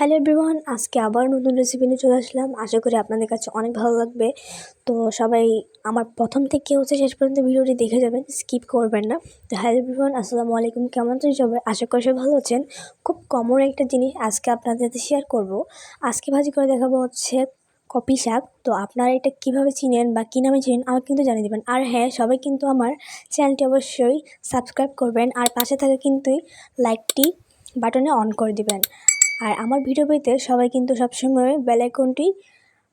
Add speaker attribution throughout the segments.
Speaker 1: Hello everyone, আজকে আবার নতুন রেসিপি নিয়ে চলে আসলাম। আশা করি আপনাদের কাছে অনেক ভালো লাগবে। তো সবাই আমার প্রথম থেকে হচ্ছে শেষ পর্যন্ত ভিডিওটি দেখে যাবেন স্কিপ করবেন না। তো হ্যালো এভরিওয়ান, আসসালামু আলাইকুম। কেমন আছেন সবাই? আশা করি সবাই ভালো আছেন। খুব কমন একটা জিনিস আজকে আপনাদের সাথে শেয়ার করব। আজকে ভাজি করে দেখাবো হচ্ছে কপি শাক। তো আপনারা এটা কীভাবে চিনেন বা কী নামে চিনেন আমাকে কিন্তু জানিয়ে দেবেন। আর হ্যাঁ সবাই কিন্তু আমার চ্যানেলটি অবশ্যই সাবস্ক্রাইব করবেন। আর পাশে থাকা কিন্তু লাইকটি বাটনে অন করে দিবেন। আর আমার ভিডিও পেতে সবাই কিন্তু সবসময় বেল আইকনটি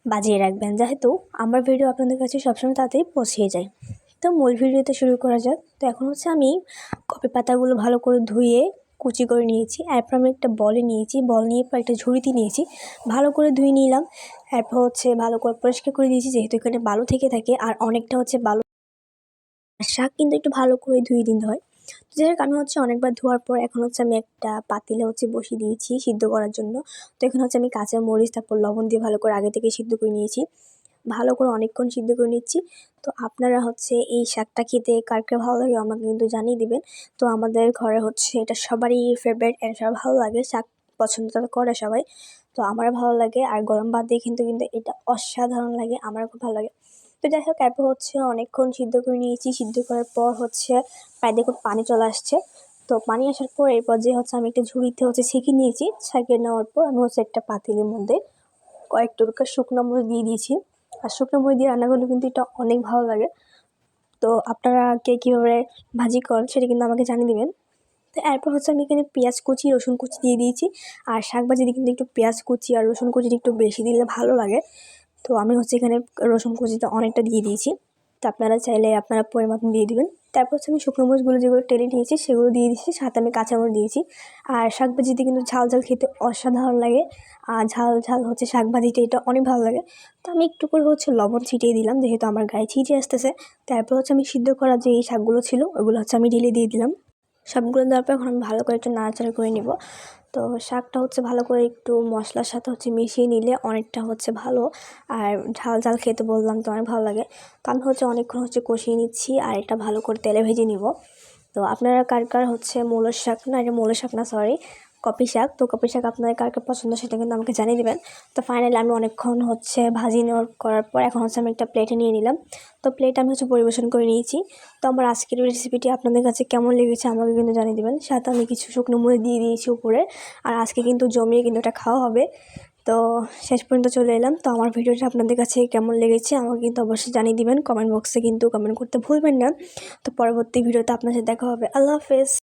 Speaker 1: বাজিয়ে রাখবেন, যেহেতু আমার ভিডিও আপনাদের কাছে সবসময় তাড়াতাড়ি পৌঁছে যায়। তো মূল ভিডিওতে শুরু করা যাক। তো এখন হচ্ছে আমি কপি পাতাগুলো ভালো করে ধুয়ে কুচি করে নিয়েছি, এরপর আমি একটা বলে নিয়েছি। বল নিয়ে পর একটা ঝুড়িতে নিয়েছি, ভালো করে ধুয়ে নিলাম। এরপর হচ্ছে ভালো করে পরিষ্কার করে দিয়েছি, যেহেতু এখানে বালু থেকে থাকে, আর অনেকটা হচ্ছে বালু শাক কিন্তু একটু ভালো করে ধুয়ে দিতে হয়। তো যাই হোক, আমি হচ্ছে অনেকবার ধোয়ার পর এখন হচ্ছে আমি একটা পাতিলে হচ্ছে বসিয়ে দিয়েছি সিদ্ধ করার জন্য। তো এখন হচ্ছে আমি কাঁচা মরিচ, তারপর লবণ দিয়ে ভালো করে আগে থেকে সিদ্ধ করে নিয়েছি। ভালো করে অনেকক্ষণ সিদ্ধ করে নিচ্ছি। তো আপনারা হচ্ছে এই শাকটা খেতে কার কার ভালো লাগে আমাকে কিন্তু জানিয়ে দিবেন। তো আমাদের ঘরে হচ্ছে এটা সবারই ফেভারিট এটা সবার ভালো লাগে, শাক পছন্দ করে সবাই। তো আমার ভালো লাগে আর গরম ভাত দিয়ে কিন্তু কিন্তু এটা অসাধারণ লাগে আমার খুব ভালো লাগে। তো যাই হোক, এরপর হচ্ছে অনেকক্ষণ সিদ্ধ করে নিয়েছি। সিদ্ধ করার পর হচ্ছে প্রায় দেখুন পানি চলে আসছে। তো পানি আসার পর এরপর যে হচ্ছে আমি একটা ঝুড়িতে হচ্ছে ছেঁকে নিয়েছি। ছেঁকে নেওয়ার পর আমি হচ্ছে একটা পাতিলের মধ্যে কয়েক টুকরা শুকনো মরিচ দিয়ে দিয়েছি। আর শুকনো মরিচ দিয়ে রান্না করলে কিন্তু এটা অনেক ভালো লাগে। তো আপনারা কে কীভাবে ভাজি করেন সেটা কিন্তু আমাকে জানিয়ে দেবেন। তো এরপর হচ্ছে আমি এখানে পেঁয়াজ কুচি, রসুন কুচি দিয়ে দিয়েছি। আর শাক ভাজিতে কিন্তু একটু পেঁয়াজ কুচি আর রসুন কুচিটা একটু বেশি দিলে ভালো লাগে। তো আমি হচ্ছে এখানে রসুন কুচিটা অনেকটা দিয়ে দিয়েছি। তো আপনারা চাইলে আপনারা পরিমাণ দিয়ে দেবেন। তারপর হচ্ছে আমি শুকনো মরিচগুলো যেগুলো টেলে নিয়েছি সেগুলো দিয়ে দিয়েছি, সাথে আমি কাঁচামরিচ দিয়েছি। আর শাক ভাজিতে কিন্তু ঝাল ঝাল খেতে অসাধারণ লাগে। আর ঝাল ঝাল হচ্ছে শাক ভাজিটা এটা অনেক ভালো লাগে। তো আমি একটু করে হচ্ছে লবণ ছিটিয়ে দিলাম, যেহেতু আমার গায়ে ছিটিয়ে আসতেছে। তারপর হচ্ছে আমি সিদ্ধ করা যে এই শাকগুলো ছিল, ওগুলো হচ্ছে আমি ঢেলে দিয়ে দিলাম। সবগুলো দেওয়ার পর এখন আমি ভালো করে একটু নাড়াচাড়া করে নিব। তো শাকটা হচ্ছে ভালো করে একটু মশলার সাথে হচ্ছে মিশিয়ে নিলে অনেকটা হচ্ছে ভালো। আর ঝাল ঝাল খেতে বললাম তো অনেক ভালো লাগে। তো আমি হচ্ছে অনেকক্ষণ হচ্ছে কষিয়ে নিচ্ছি আর এটা ভালো করে তেলে ভেজে নিব। তো আপনারা কার কার হচ্ছে মূলের শাক না, এটা মূলের শাক না সরি কপি শাক। তো কপি শাক আপনাদের কার পছন্দ সেটা কিন্তু আমাকে জানিয়ে দেবেন। তো ফাইনালি আমি অনেকক্ষণ হচ্ছে ভাজি নেওয়ার করার পর এখন হচ্ছে আমি একটা প্লেটে নিয়ে নিলাম। তো প্লেট আমি হচ্ছে পরিবেশন করে নিয়েছি। তো আমার আজকের রেসিপিটি আপনাদের কাছে কেমন লেগেছে আমাকে কিন্তু জানিয়ে দেবেন। সাথে আমি কিছু শুকনো মুড়ি দিয়ে দিয়েছি উপরে। আর আজকে কিন্তু জমিয়ে কিন্তু এটা খাওয়া হবে। তো শেষ পর্যন্ত চলে এলাম। তো আমার ভিডিওটা আপনাদের কাছে কেমন লেগেছে আমাকে কিন্তু অবশ্যই জানিয়ে দিবেন। কমেন্ট বক্সে কিন্তু কমেন্ট করতে ভুলবেন না। তো পরবর্তী ভিডিওতে আপনার সাথে দেখা হবে। আল্লাহ হাফেজ।